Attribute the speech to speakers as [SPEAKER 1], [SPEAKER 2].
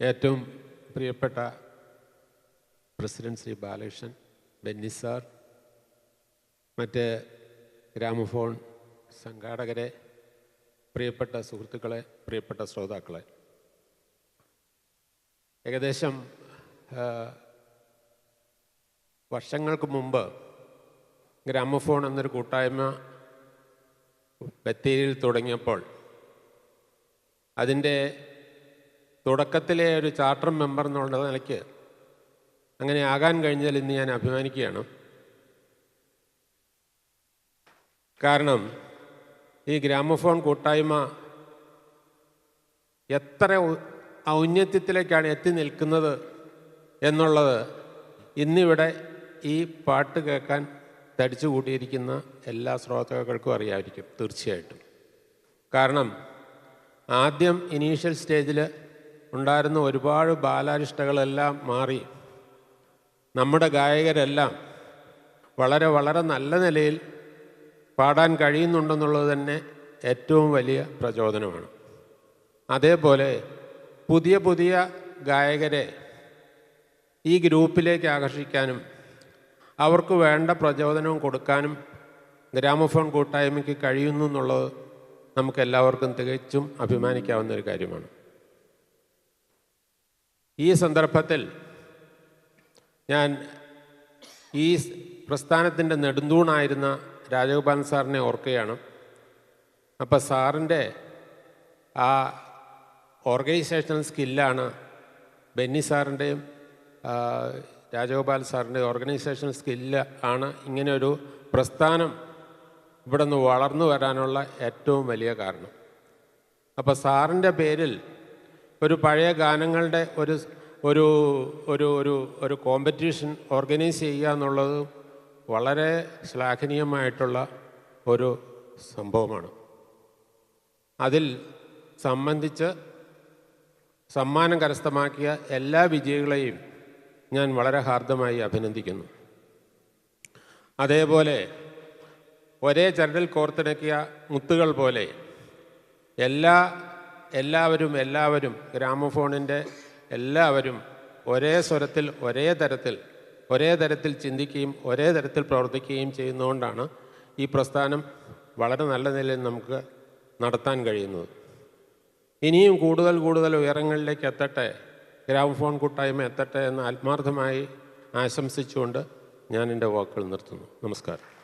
[SPEAKER 1] ഏറ്റവും പ്രിയപ്പെട്ട president Shri Balakrishnan Benny sir മറ്റ് ഗ്രാമഫോൺ സംഘാടകരെ പ്രിയപ്പെട്ട സുഹൃത്തുക്കളെ പ്രിയപ്പെട്ട ശ്രോതാക്കളെ. ഏകദേശം വർഷങ്ങൾക്ക് മുമ്പ് ഗ്രാമഫോൺ എന്നൊരു കൂട്ടായ്മ ബത്തേരിയിൽ തുടങ്ങിയപ്പോൾ അതിന്റെ തുടക്കത്തിലെ ഒരു ചാർട്ടർ മെമ്പർ എന്നുള്ള നിലയ്ക്ക് അങ്ങനെ ആകാൻ കഴിഞ്ഞാൽ ഇന്ന് ഞാൻ അഭിമാനിക്കുകയാണ്. കാരണം ഈ ഗ്രാമഫോൺ കൂട്ടായ്മ എത്ര ഔന്നത്യത്തിലേക്കാണ് എത്തി നിൽക്കുന്നത് എന്നുള്ളത് ഇന്നിവിടെ ഈ പാട്ട് കേൾക്കാൻ തടിച്ചു കൂട്ടിയിരിക്കുന്ന എല്ലാ ശ്രോതാക്കൾക്കും അറിയാമായിരിക്കും തീർച്ചയായിട്ടും. കാരണം ആദ്യം ഇനീഷ്യൽ സ്റ്റേജിൽ ഉണ്ടായിരുന്ന ഒരുപാട് ബാലാരിഷ്ടകളെല്ലാം മാറി. നമ്മുടെ ഗായകരെല്ലാം വളരെ വളരെ നല്ല നിലയിൽ പാടാൻ കഴിയുന്നുണ്ടെന്നുള്ളത് തന്നെ ഏറ്റവും വലിയ പ്രചോദനമാണ്. അതേപോലെ പുതിയ പുതിയ ഗായകരെ ഈ ഗ്രൂപ്പിലേക്ക് ആകർഷിക്കാനും അവർക്ക് വേണ്ട പ്രചോദനവും കൊടുക്കാനും ഗ്രാമഫോൺ കൂട്ടായ്മയ്ക്ക് കഴിയുന്നു എന്നുള്ളത് നമുക്കെല്ലാവർക്കും തികച്ചും അഭിമാനിക്കാവുന്ന ഒരു കാര്യമാണ്. ഈ സന്ദർഭത്തിൽ ഞാൻ ഈ പ്രസ്ഥാനത്തിന്റെ നെടുന്തൂണായിരുന്ന രാജഗോപാലൻ സാറിനെ ഓർക്കുകയാണ്. അപ്പോൾ സാറിന്റെ ആ ഓർഗനൈസേഷണൽ സ്കില്ലാണ് ബെന്നി സാറിന്റെയും രാജഗോപാൽ സാറിന്റെ ഓർഗനൈസേഷണൽ സ്കില്ല് ആണ് ഇങ്ങനെ ഒരു പ്രസ്ഥാനം ഇവിടെ നിന്ന് വളർന്നു വരാനുള്ള ഏറ്റവും വലിയ കാരണം. അപ്പോൾ സാറിന്റെ പേരിൽ ഒരു പഴയ ഗാനങ്ങളുടെ ഒരു ഒരു ഒരു ഒരു ഒരു കോമ്പറ്റീഷൻ ഓർഗനൈസ് ചെയ്യുക എന്നുള്ളത് വളരെ ശ്ലാഘനീയമായിട്ടുള്ള ഒരു സംഭവമാണ്. അതിൽ സംബന്ധിച്ച് സമ്മാനം കരസ്ഥമാക്കിയ എല്ലാ വിജയികളെയും ഞാൻ വളരെ ഹാർദമായി അഭിനന്ദിക്കുന്നു. അതേപോലെ ഒരേ ചരടിൽ കോർത്തിണക്കിയ മുത്തുകൾ പോലെ എല്ലാ എല്ലാവരും എല്ലാവരും ഗ്രാമഫോണിന്റെ എല്ലാവരും ഒരേ സ്വരത്തിൽ ഒരേ തരത്തിൽ ഒരേ തരത്തിൽ ചിന്തിക്കുകയും ഒരേ തരത്തിൽ പ്രവർത്തിക്കുകയും ചെയ്യുന്നതുകൊണ്ടാണ് ഈ പ്രസ്ഥാനം വളരെ നല്ല നിലയിൽ നമുക്ക് നടത്താൻ കഴിയുന്നത്. ഇനിയും കൂടുതൽ കൂടുതൽ ഉയരങ്ങളിലേക്ക് എത്തട്ടെ ഗ്രാമഫോൺ കൂട്ടായ്മ എത്തട്ടെ എന്ന് ആത്മാർത്ഥമായി ആശംസിച്ചുകൊണ്ട് ഞാൻ എന്റെ വാക്കുകൾ നിർത്തുന്നു. നമസ്കാരം.